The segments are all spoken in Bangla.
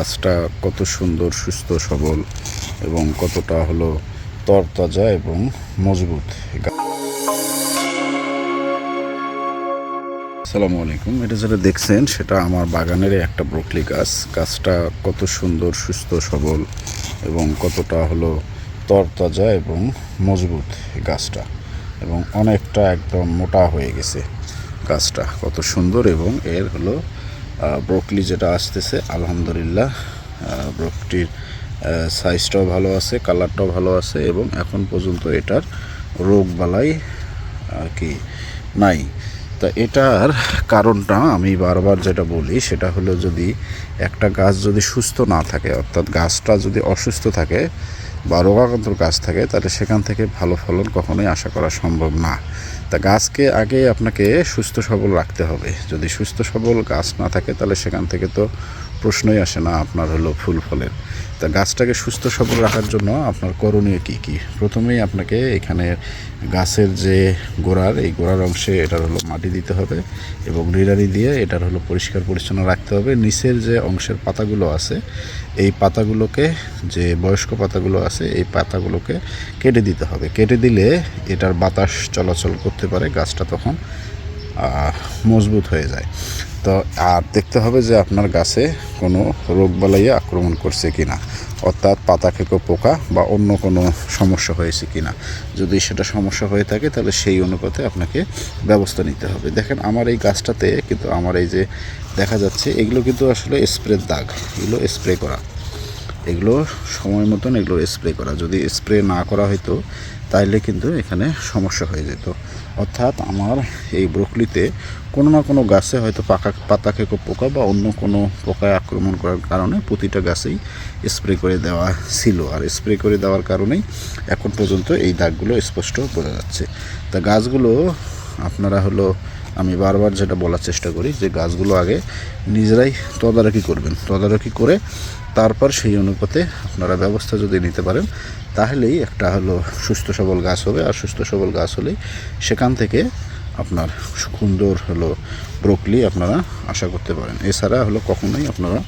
গাছটা কত সুন্দর, সুস্থ, সবল এবং কতটা হলো তরতাজা এবং মজবুত। আসসালামু আলাইকুম। এটা যেটা দেখছেন, সেটা আমার বাগানের একটা ব্রোকলি গাছ। গাছটা কত সুন্দর, সুস্থ, সবল এবং কতটা হলো তরতাজা এবং মজবুত গাছটা এবং অনেকটা একদম মোটা হয়ে গেছে গাছটা। কত সুন্দর এবং এর হলো ব্রোকলি যেটা আসতেছে, আলহামদুলিল্লাহ ব্রোকলির সাইজটাও ভালো আছে কালারটাও ভালো আছে, এবং এখন পর্যন্ত এটার রোগ বালাই আর কি নাই। তা এটার কারণটা আমি বারবার যেটা বলি, সেটা হলো যদি একটা গাছ যদি সুস্থ না থাকে, অর্থাৎ গাছটা যদি অসুস্থ থাকে বা রোগাক্রান্ত গাছ থাকে, তাহলে সেখান থেকে ভালো ফলন কখনোই আশা করা সম্ভব না। তা গাছকে আগে আপনাকে সুস্থ সবল রাখতে হবে। যদি সুস্থ সবল গাছ না থাকে, তাহলে সেখান থেকে তো প্রশ্নই আসে না আপনার হলো ফুল ফলের। তা গাছটাকে সুস্থ সবল রাখার জন্য আপনার করণীয় কী কী? প্রথমেই আপনাকে এখানে গাছের যে গোড়ার, এই গোড়ার অংশে এটার হলো মাটি দিতে হবে এবং নিড়ানি দিয়ে এটার হলো পরিষ্কার পরিচ্ছন্ন রাখতে হবে। নিচের যে অংশের পাতাগুলো আছে, এই পাতাগুলোকে যে বয়স্ক পাতাগুলো আছে, এই পাতাগুলোকে কেটে দিতে হবে। কেটে দিলে এটার বাতাস চলাচল করতে পারে, গাছটা তখন মজবুত হয়ে যায়। তো আর দেখতে হবে যে আপনার গাছে কোনো রোগ বালাইয়া আক্রমণ করছে কি না অর্থাৎ পাতা খেকো পোকা বা অন্য কোনো সমস্যা হয়েছে কি না যদি সেটা সমস্যা হয়ে থাকে, তাহলে সেই অনুপাতে আপনাকে ব্যবস্থা নিতে হবে। দেখেন, আমার এই গাছটাতে কিন্তু আমার এই যে দেখা যাচ্ছে, এগুলো কিন্তু আসলে স্প্রের দাগ, এগুলো স্প্রে করা। এগুলো সময় মতন এগুলো স্প্রে করা। যদি স্প্রে না করা হতো তাইলে কিন্তু এখানে সমস্যা হয়ে যেত। অর্থাৎ আমার এই ব্রোকলিতে কোনো না কোনো গাছে হয়তো পাকা পাতা খেকো পোকা বা অন্য কোনো পোকায় আক্রমণ করার কারণে প্রতিটা গাছেই স্প্রে করে দেওয়া ছিল। আর স্প্রে করে দেওয়ার কারণেই এখন পর্যন্ত এই দাগগুলো স্পষ্ট বোঝা যাচ্ছে। তা গাছগুলো আপনারা হলো আমি বারবার যেটা বলার চেষ্টা করি যে গাছগুলো আগে নিজেরাই তদারকি করবেন। তদারকি করে তারপর সেই অনুপাতে আপনারা ব্যবস্থা যদি নিতে পারেন, তাহলেই একটা হলো সুস্থ সবল গাছ হবে। আর সুস্থ সবল গাছ হলেই সেখান থেকে আপনার সুন্দর হলো ব্রোকলি আপনারা আশা করতে পারেন। এছাড়া হলো কখনোই আপনারা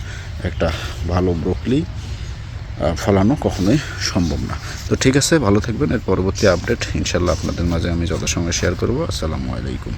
একটা ভালো ব্রোকলি ফলানো কখনোই সম্ভব না। তো ঠিক আছে, ভালো থাকবেন। এর পরবর্তী আপডেট ইনশাল্লাহ আপনাদের মাঝে আমি যথাসময় শেয়ার করব। আসসালামু আলাইকুম।